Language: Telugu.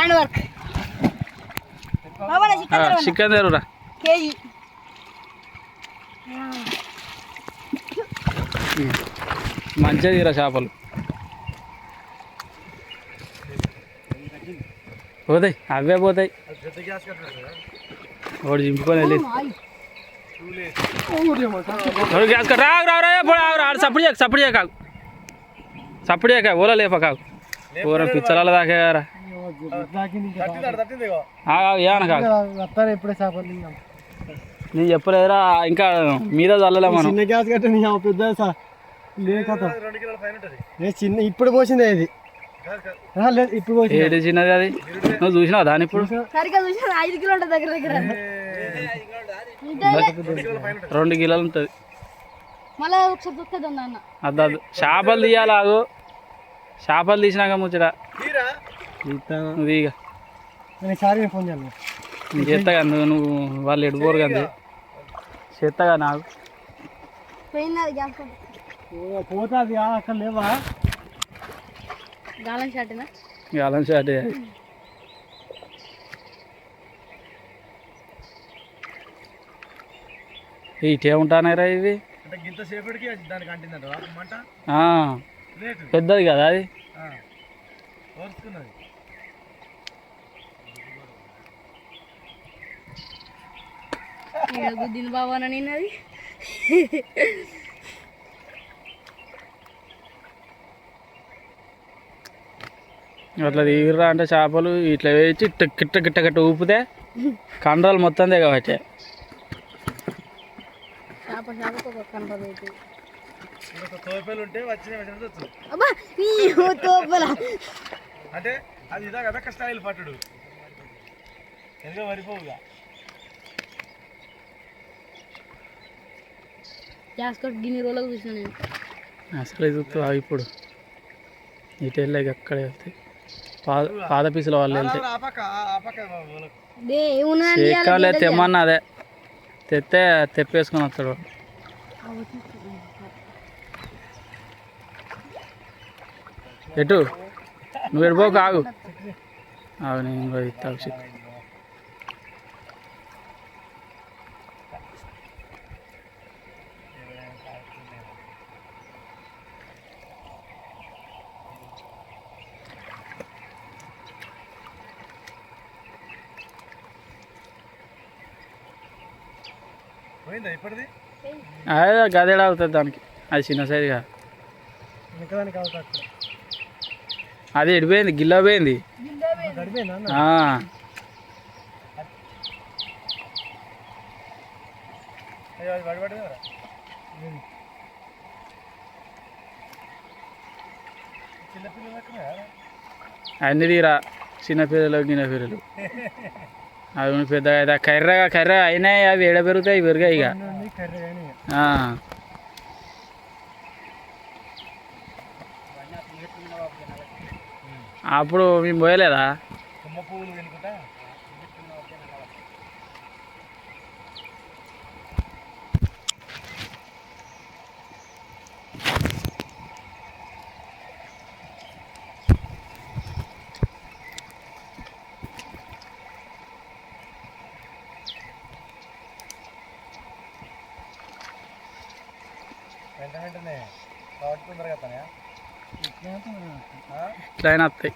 హ్యాండ్ వర్క్ కేజీ మంచిగా తీరా చేపలు పోతాయి అవే పోతాయి ఒకటి చింపుకొని వెళ్ళి గ్యాస్ రాగు రావు రా పోడు ఆగు ఆడు సప్పుడు చేయక సప్పుడు చేయక ఆగు. సప్పుడు చేయక ఓలా లేప కాకు ఊర పిచ్చరాల దాకా ఏమన్నా కాదు చేపలు నేను చెప్పలేదురా ఇంకా మీద చల్లలే మనం చిన్న గ్యాస్ కట్ట నీ పెద్ద చిన్న ఇప్పుడు పోసిందే ఇది లేదు ఇప్పుడు పోసింది ఏది చిన్నది అది నువ్వు చూసినావు దాని ఇప్పుడు ఐదు కిలో దగ్గర దగ్గర రెండు కిలోలు ఉంటుంది మళ్ళీ ఒకసారి దొక్కదు అన్న అద్దు అద్దు చేపలు తీయాలి ఆగు చేపలు తీసినాక ముచ్చట నువ్వు ఇక నేను సారీ ఫోన్ చేయాలి నేను చేస్తాగా నువ్వు నువ్వు వాళ్ళు ఎడిపోరు కదా. చేస్తాగా నాకు. పోతుంది అక్కడ లేవా? గాలం షాట్నా గాలం షాట్ ఇటే ఉంటానేరా ఇవి? అంటే గింత సేపటికి దానికి అంటిందంట మంట? ఆ, రేటు? పెద్దది కదా అది? ఓర్చుకున్నది. గుద్దింది బాబా నిన్నది. అట్లా తీరా అంటే చేపలు ఇట్లా వేసి ఇట్ట గిట్ట గిట్ట ఊపితే కండలు మొత్తం దిగబట్టే తోపేలు ఉంటే వచ్చిన తోపల. అంటే అది ఇదా కదా కష్టాయిలు పట్టుడు. ఎందుకో వరిపోవుగా. గ్యాస్ కట్ గిన్నె రోజులకు చూసిన నేను. అసలు చూస్తూ ఇప్పుడు. ఇటు వెళ్ళాక అక్కడే వెళ్తాయి పాద పాద పీసుల వాళ్ళు వెళ్తాయి ఏమున్నదండి ఏకాలే తెమ్మన్నా అదే. తెస్తే తెప్పేసుకొని వస్తాడు. ఎటు? నువ్వు ఎడిపోకు ఆగు ఆగు నేను కూడా ఇస్తాను చిక్ పోయిందా ఇప్పటిది అదే గదేడా అవుతుంది దానికి అది చిన్న సైజుగా ఇంకదానికి అవుతా అది ఎడిపోయింది గిల్ల పోయింది. ఆ, అన్ని తీరా చిన్న పిల్లలు గిన్న పిల్లలు. అవి పెద్దగా కర్రగా కర్ర అయినాయి అవి ఎడ పెరుగుతాయి పెరిగాయి ఇక. అప్పుడు మేము పోయలేదా? పువ్వులు వెంట వెంటనే కాబట్టి తొందరగా ఇట్లా అయినా వస్తాయి